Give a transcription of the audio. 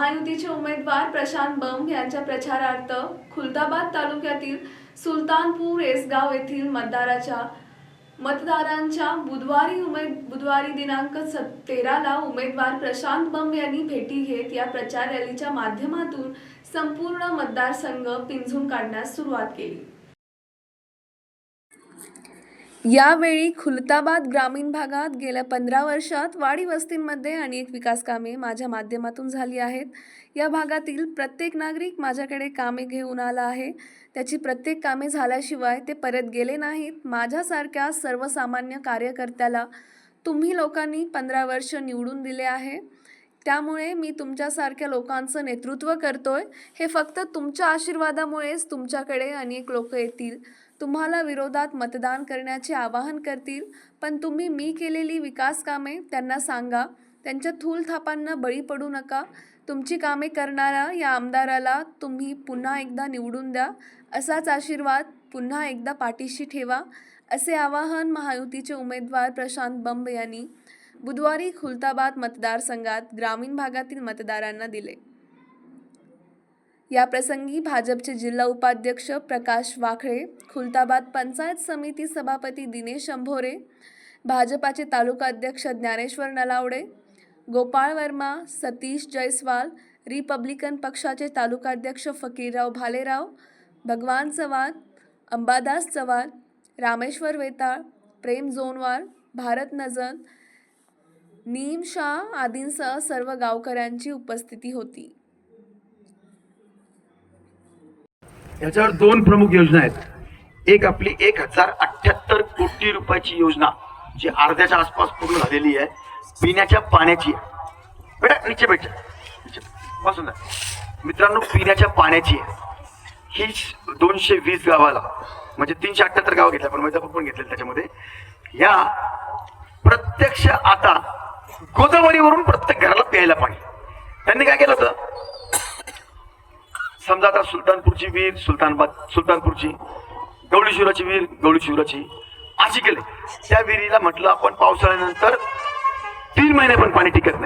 महायुतीचे उमेदवार प्रशांत बंब यांच्या प्रचारार्थ खुलताबाद तालुक्यातील सुलतानपूर एसगाव येथील मतदाराच्या मतदारांच्या बुधवारी उमेद बुधवारी दिनांक तेराला उमेदवार प्रशांत बंब यांनी भेटी घेत या प्रचार रॅलीच्या माध्यमातून संपूर्ण मतदारसंघ पिंजून काढण्यास सुरुवात केली. यावेळी खुलताबाद ग्रामीण भागात गेल्या पंधरा वर्षात वाडी वस्तींमध्ये अनेक विकास कामे माझ्या माध्यमातून झाली आहेत. या भागातील प्रत्येक नागरिक माझ्याकडे कामे घेऊन आला आहे. त्याची प्रत्येक कामे झाल्याशिवाय ते परत गेले नाहीत. माझ्यासारख्या सर्वसामान्य कार्यकर्त्याला तुम्ही लोकांनी पंधरा वर्ष निवडून दिले आहे. त्यामुळे मी तुमच्यासारख्या लोकांचं नेतृत्व करतोय. हे फक्त तुमच्या आशीर्वादामुळेच तुमच्याकडे अनेक लोक येतील. तुम्हाला विरोधात मतदान करण्याचे आवाहन करतील पण तुम्ही मी केलेली विकास कामे त्यांना सांगा. त्यांच्या थूल थापांना बळी पडू नका. तुमची कामे करणाऱ्या या आमदाराला तुम्ही पुन्हा एकदा निवडून द्या. असाच आशीर्वाद पुन्हा एकदा पाठीशी ठेवा असे आवाहन महायुतीचे उमेदवार प्रशांत बंब यांनी बुधवारी खुलताबाद मतदारसंघात ग्रामीण भागातील मतदारांना दिले. या प्रसंगी भाजपचे जिल्हा उपाध्यक्ष प्रकाश वाखळे खुलताबाद पंचायत समिती सभापती दिनेश अंभोरे भाजपाचे तालुका अध्यक्ष ज्ञानेश्वर नलावडे गोपाळ वर्मा सतीश जयस्वाल रिपब्लिकन पक्षाचे तालुकाध्यक्ष फकीरराव भालेराव भगवान चव्हाण अंबादास चव्हाण रामेश्वर वेताळ प्रेम जोनवार भारत नजन नीम शाह आदींसह सर्व गावकऱ्यांची उपस्थिती होती. याच्यावर दोन प्रमुख योजना आहेत. एक आपली एक हजार अठ्याहत्तर कोटी रुपयाची योजना जी अर्ध्याच्या आसपास पूर्ण झालेली आहे. पिण्याच्या पाण्याची आहे. बेटा नीचे बेटा पासून बसून मित्रांनो पिण्याच्या पाण्याची आहे. ही दोनशे वीस गावाला म्हणजे तीनशे अठ्याहत्तर गाव घेतल्या पण मैदापूर पण घेतले त्याच्यामध्ये. या प्रत्यक्ष आता गोदावरीवरून प्रत्येक घराला प्यायला पाणी. त्यांनी काय केलं होतं? समजा आता सुलतानपूरची वीर सुलतानबाद सुलतानपूरची गवळीशिवराची वीर गवळीशिवराची अशी केले. त्या विहिरीला म्हटलं आपण पावसाळ्यानंतर तीन महिने पण पाणी टिकत नाही.